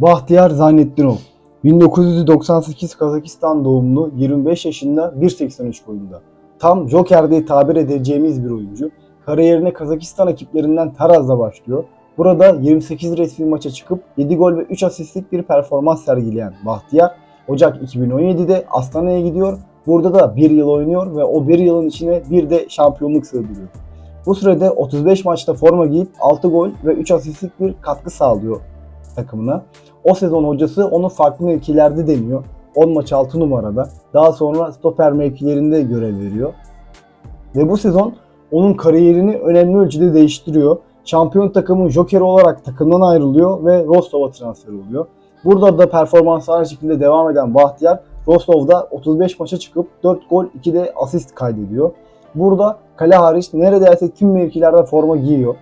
Bahtiyar Zanettinov 1998 Kazakistan doğumlu 25 yaşında 1.83 boyunda. Tam Joker diye tabir edeceğimiz bir oyuncu. Kariyerine Kazakistan ekiplerinden Taraz'da başlıyor. Burada 28 resmi maça çıkıp 7 gol ve 3 asistlik bir performans sergileyen Bahtiyar Ocak 2017'de Astana'ya gidiyor. Burada da bir yıl oynuyor ve o bir yılın içine bir de şampiyonluk sığdırıyor. Bu sürede 35 maçta forma giyip 6 gol ve 3 asistlik bir katkı sağlıyor takımına. O sezon hocası onu farklı mevkilerde deniyor. 10 maç 6 numarada. Daha sonra stoper mevkilerinde görev veriyor. Ve bu sezon onun kariyerini önemli ölçüde değiştiriyor. Şampiyon takımın jokeri olarak takımdan ayrılıyor ve Rostov'a transfer oluyor. Burada da performansı aynı şekilde devam eden Bahtiyar Rostov'da 35 maça çıkıp 4 gol 2 de asist kaydediyor. Burada kale hariç neredeyse tüm mevkilerde forma giyiyor.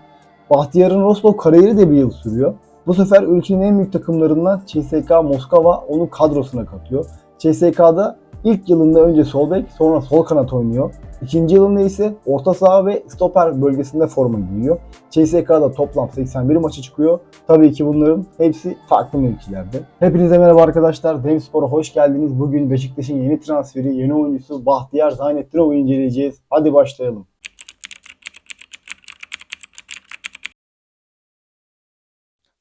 Bahtiyar'ın Rostov kariyeri de bir yıl sürüyor. Bu sefer ülkenin en büyük takımlarından CSK Moskova onu kadrosuna katıyor. CSK'da ilk yılında önce sol bek sonra sol kanat oynuyor. İkinci yılında ise orta saha ve stoper bölgesinde forma giyiyor. CSK'da toplam 81 maça çıkıyor. Tabii ki bunların hepsi farklı mevkilerde. Hepinize merhaba arkadaşlar. Demspor'a hoş geldiniz. Bugün Beşiktaş'ın yeni transferi, yeni oyuncusu Bahtiyar Zaynettinov'u inceleyeceğiz. Hadi başlayalım.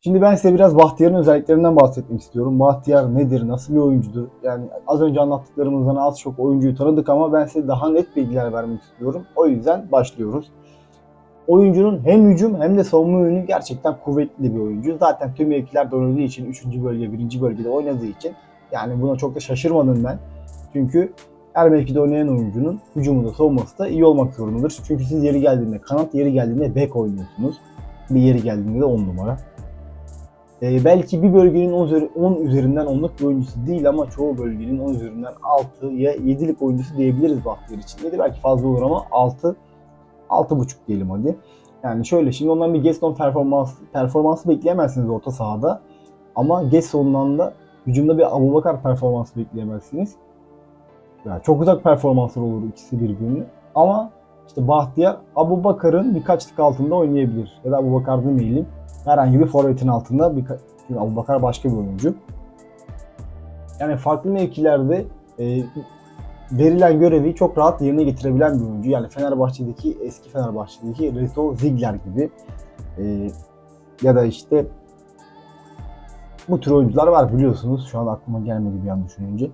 Şimdi ben size biraz Bahtiyar'ın özelliklerinden bahsetmek istiyorum. Bahtiyar nedir, nasıl bir oyuncudur? Yani az önce anlattıklarımızdan az çok oyuncuyu tanıdık ama ben size daha net bilgiler vermek istiyorum. O yüzden başlıyoruz. Oyuncunun hem hücum hem de savunma yönü gerçekten kuvvetli bir oyuncu. Zaten tüm mevkilerde oynadığı için 3. bölge, 1. bölgede oynadığı için yani buna çok da şaşırmadım ben. Çünkü her mevkide oynayan oyuncunun hücumunda savunması da iyi olmak zorundadır. Çünkü siz yeri geldiğinde kanat, yeri geldiğinde bek oynuyorsunuz. Bir yeri geldiğinde de 10 numara. Ee, belki bir bölgenin 10, üzeri- 10 üzerinden 10'luk bir oyuncusu değil ama çoğu bölgenin 10 üzerinden 6 ya 7'lik oyuncusu diyebiliriz Bahtiyar için. 7 belki fazla olur ama 6 6.5 diyelim hadi. Yani şöyle şimdi ondan bir Gaston performans performansı bekleyemezsiniz orta sahada. Ama Gaston'dan da hücumda bir Abubakar performansı bekleyemezsiniz. Yani çok uzak performanslar olur ikisi birbirine. Ama işte Bahtiyar Abubakar'ın birkaç tık altında oynayabilir. Ya da Abubakar demeyelim herhangi bir forvetin altında bir çünkü Abubakar başka bir oyuncu. Yani farklı mevkilerde e, verilen görevi çok rahat yerine getirebilen bir oyuncu. Yani Fenerbahçe'deki eski Fenerbahçe'deki Reto Ziegler gibi e, ya da işte bu tür oyuncular var biliyorsunuz. Şu an aklıma gelmedi bir an düşününce.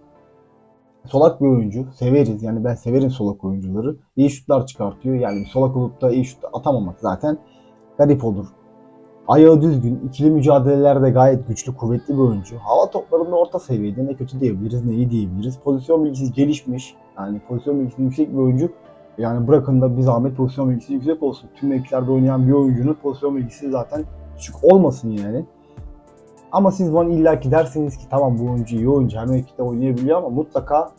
Solak bir oyuncu. Severiz. Yani ben severim solak oyuncuları. İyi şutlar çıkartıyor. Yani solak olup da iyi şut atamamak zaten garip olur. Ayağı düzgün, ikili mücadelelerde gayet güçlü, kuvvetli bir oyuncu. Hava toplarında orta seviyede ne kötü diyebiliriz ne iyi diyebiliriz. Pozisyon bilgisi gelişmiş. Yani pozisyon bilgisi yüksek bir oyuncu. Yani bırakın da bir zahmet pozisyon bilgisi yüksek olsun. Tüm mevkilerde oynayan bir oyuncunun pozisyon bilgisi zaten düşük olmasın yani. Ama siz bana illaki derseniz ki tamam bu oyuncu iyi oyuncu her mevkide oynayabiliyor ama mutlaka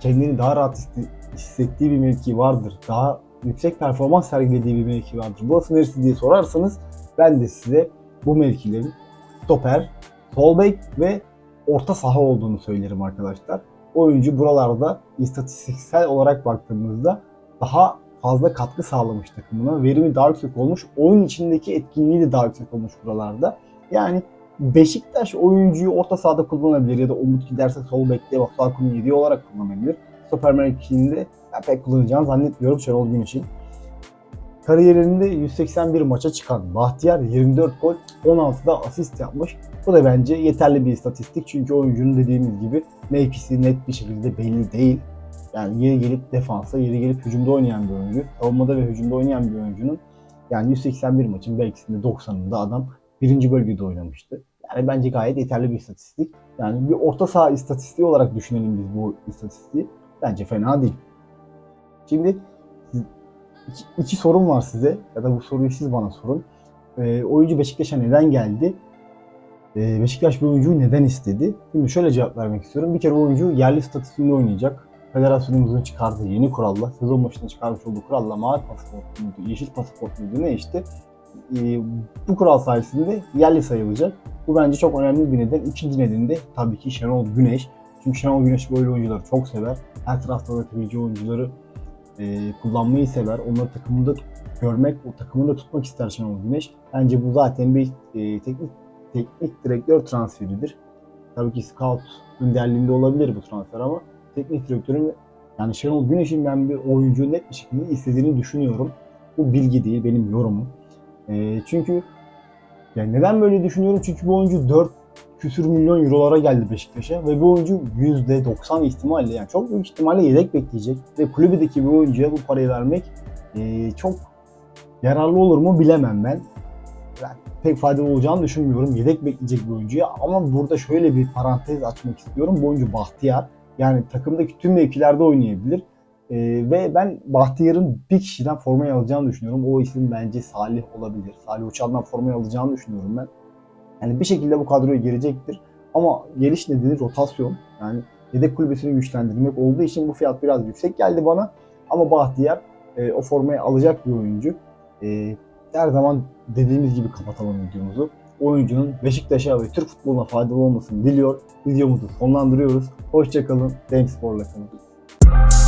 kendini daha rahat hisse- hissettiği bir mevki vardır. Daha yüksek performans sergilediği bir mevki vardır. Burası neresi diye sorarsanız ben de size bu mevkilerin stoper, sol bek ve orta saha olduğunu söylerim arkadaşlar. Oyuncu buralarda istatistiksel olarak baktığımızda daha fazla katkı sağlamış takımına. Verimi daha yüksek olmuş. Oyun içindeki etkinliği de daha yüksek olmuş buralarda. Yani Beşiktaş oyuncuyu orta sahada kullanabilir ya da Umut giderse sol bekle Masuaku'nun yediği olarak kullanabilir. Stoper mevkiinde ben pek kullanacağını zannetmiyorum Şenol Güneş'in. Kariyerinde 181 maça çıkan Bahtiyar 24 gol 16'da asist yapmış. Bu da bence yeterli bir istatistik çünkü oyuncunun dediğimiz gibi mevkisi net bir şekilde belli değil. Yani yeri gelip defansa, yeri gelip hücumda oynayan bir oyuncu. Savunmada ve hücumda oynayan bir oyuncunun yani 181 maçın belkisinde 90'ında adam birinci bölgede oynamıştı. Yani bence gayet yeterli bir istatistik. Yani bir orta saha istatistiği olarak düşünelim biz bu istatistiği. Bence fena değil. Şimdi iki, iki sorum var size ya da bu soruyu siz bana sorun. Ee, oyuncu Beşiktaş'a neden geldi? Ee, Beşiktaş bir oyuncuyu neden istedi? Şimdi şöyle cevap vermek istiyorum. Bir kere oyuncu yerli statüsünde oynayacak. Federasyonumuzun çıkardığı yeni kuralla, sezon başında çıkarmış olduğu kuralla mavi pasaport muydu, yeşil pasaport muydu ne işte. Ee, bu kural sayesinde yerli sayılacak. Bu bence çok önemli bir neden. İkinci nedeni de tabii ki Şenol Güneş. Çünkü Şenol Güneş böyle oyuncuları çok sever. Her tarafta oynatabileceği oyuncuları e, kullanmayı sever. Onları takımında görmek, o takımında tutmak ister Şenol Güneş. Bence bu zaten bir e, teknik teknik direktör transferidir. Tabii ki scout önderliğinde olabilir bu transfer ama teknik direktörün yani Şenol Güneş'in ben bir oyuncu net bir şekilde istediğini düşünüyorum. Bu bilgi değil benim yorumum. Ee, çünkü yani neden böyle düşünüyorum? Çünkü bu oyuncu 4 küsür milyon eurolara geldi Beşiktaş'a ve bu oyuncu %90 ihtimalle yani çok büyük ihtimalle yedek bekleyecek ve kulübedeki bir oyuncuya bu parayı vermek e, çok yararlı olur mu bilemem ben. Ben pek faydalı olacağını düşünmüyorum. Yedek bekleyecek bir oyuncuya ama burada şöyle bir parantez açmak istiyorum. Bu oyuncu Bahtiyar. Yani takımdaki tüm mevkilerde oynayabilir. Ee, ve ben Bahtiyar'ın bir kişiden formayı alacağını düşünüyorum. O isim bence Salih olabilir. Salih Uçan'dan formayı alacağını düşünüyorum ben. Yani bir şekilde bu kadroya girecektir. Ama geliş nedeni rotasyon. Yani yedek kulübesini güçlendirmek olduğu için bu fiyat biraz yüksek geldi bana. Ama Bahtiyar e, o formayı alacak bir oyuncu. E, her zaman dediğimiz gibi kapatalım videomuzu. Oyuncunun Beşiktaş'a ve Türk futboluna faydalı olmasını diliyor. Videomuzu sonlandırıyoruz. Hoşçakalın. Demspor'la kalın.